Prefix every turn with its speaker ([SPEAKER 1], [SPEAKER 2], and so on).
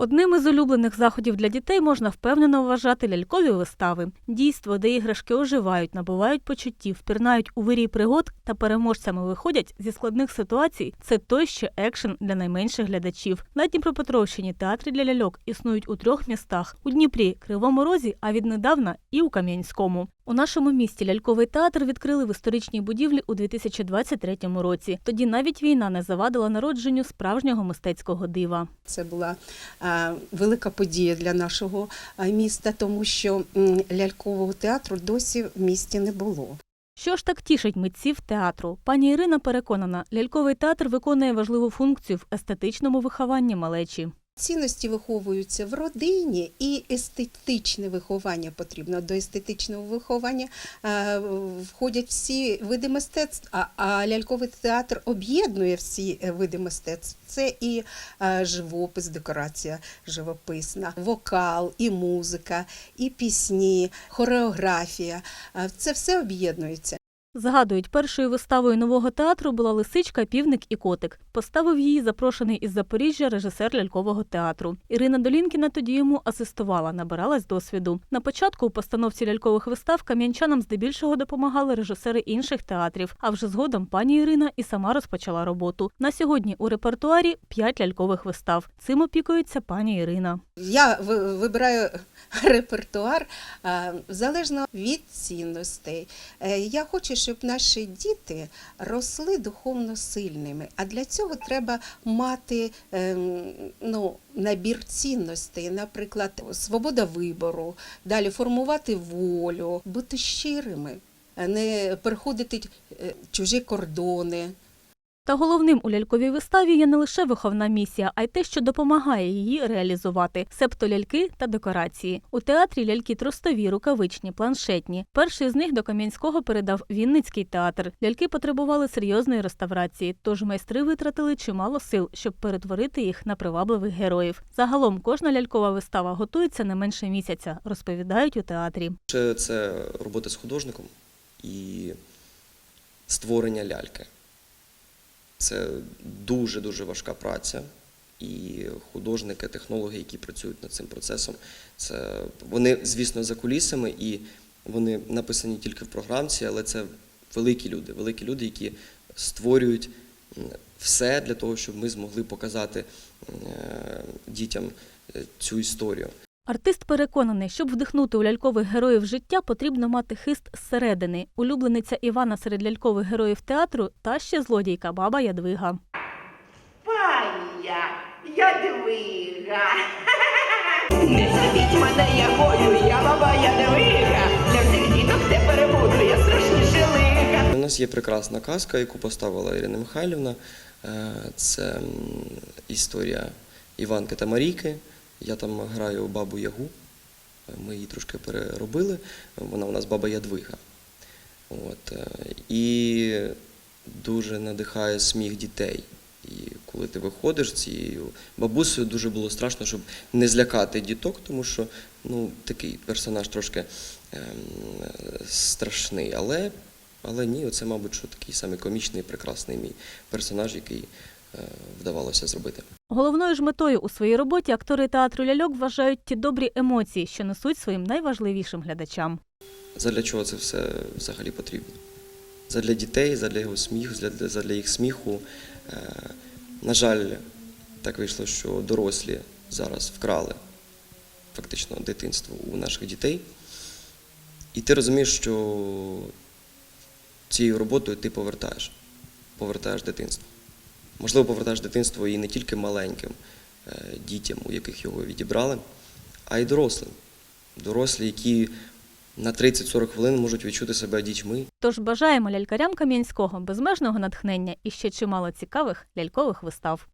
[SPEAKER 1] Одним із улюблених заходів для дітей можна впевнено вважати лялькові вистави. Дійство, де іграшки оживають, набувають почуттів, пірнають у вирій пригод та переможцями виходять зі складних ситуацій. Це той ще екшен для найменших глядачів. На Дніпропетровщині театри для ляльок існують у трьох містах: у Дніпрі, Кривому Розі, а віднедавна і у Кам'янському. У нашому місті ляльковий театр відкрили в історичній будівлі у 2023 році. Тоді навіть війна не завадила народженню справжнього мистецького дива.
[SPEAKER 2] Це була велика подія для нашого міста, тому що лялькового театру досі в місті не було.
[SPEAKER 1] Що ж так тішить митців театру? Пані Ірина переконана, ляльковий театр виконує важливу функцію в естетичному вихованні малечі.
[SPEAKER 2] Цінності виховуються в родині, і естетичне виховання потрібно. До естетичного виховання е, входять всі види мистецтв, а, ляльковий театр об'єднує всі е, види мистецтв. Це і е, живопис, декорація живописна, вокал, і музика, і пісні, хореографія. Це все об'єднується.
[SPEAKER 1] Згадують, першою виставою нового театру була лисичка, півник і котик. Поставив її запрошений із Запоріжжя режисер лялькового театру. Ірина Долінкіна тоді йому асистувала, набиралась досвіду. На початку у постановці лялькових вистав кам'янчанам здебільшого допомагали режисери інших театрів. А вже згодом пані Ірина і сама розпочала роботу. На сьогодні у репертуарі п'ять лялькових вистав. Цим опікується пані Ірина.
[SPEAKER 2] Я вибираю репертуар залежно від цінностей. Е, Я хочу, щоб наші діти росли духовно сильними. А для цього треба мати ем, ну, набір цінностей, наприклад, свобода вибору, далі формувати волю, бути щирими, не переходити е, чужі кордони.
[SPEAKER 1] Та головним у ляльковій виставі є не лише виховна місія, а й те, що допомагає її реалізувати себто ляльки та декорації. У театрі ляльки тростові, рукавичні, планшетні. Перший з них до Кам'янського передав Вінницький театр. Ляльки потребували серйозної реставрації, тож майстри витратили чимало сил, щоб перетворити їх на привабливих героїв. Загалом кожна лялькова вистава готується не менше місяця, розповідають у театрі.
[SPEAKER 3] Це робота з художником і створення ляльки. Це дуже-дуже важка праця. І художники, технологи, які працюють над цим процесом, це вони, звісно, за кулісами, і вони написані тільки в програмці, але це великі люди, великі люди, які створюють все для того, щоб ми змогли показати е, дітям е, цю історію.
[SPEAKER 1] Артист переконаний, щоб вдихнути у лялькових героїв життя, потрібно мати хист зсередини. Улюблениця Івана серед лялькових героїв театру та ще злодійка баба Ядвига.
[SPEAKER 4] Пані я, ядвига. Не зробіть мене якою, я баба ядвига. Для всіх діток тепер буду я страшніше лиха.
[SPEAKER 3] У нас є прекрасна казка, яку поставила Ірина Михайлівна. Е, Це історія Іванки та Марійки. Я там граю бабу Ягу. Е, Ми її трошки переробили. Вона у нас баба Ядвига. От. е, І дуже надихає сміх дітей. І коли ти виходиш цією бабусею, дуже було страшно, щоб не злякати діток, тому що ну, такий персонаж трошки ем, страшний. Але але ні, оце, мабуть, що такий самий комічний, прекрасний мій персонаж, який вдавалося зробити.
[SPEAKER 1] Головною ж метою у своїй роботі актори театру ляльок вважають ті добрі емоції, що несуть своїм найважливішим глядачам.
[SPEAKER 3] Задля чого це все взагалі потрібно? Задля дітей, задля його сміху, задля, задля їх сміху. Е, на жаль, так вийшло, що дорослі зараз вкрали фактично дитинство у наших дітей. І ти розумієш, що цією роботою ти повертаєш, повертаєш дитинство. Можливо, повертаєш дитинство і не тільки маленьким е, дітям, у яких його відібрали, а й дорослим. Дорослі, які на 30-40 хвилин можуть відчути себе дітьми.
[SPEAKER 1] Тож бажаємо лялькарям Кам'янського безмежного натхнення і ще чимало цікавих лялькових вистав.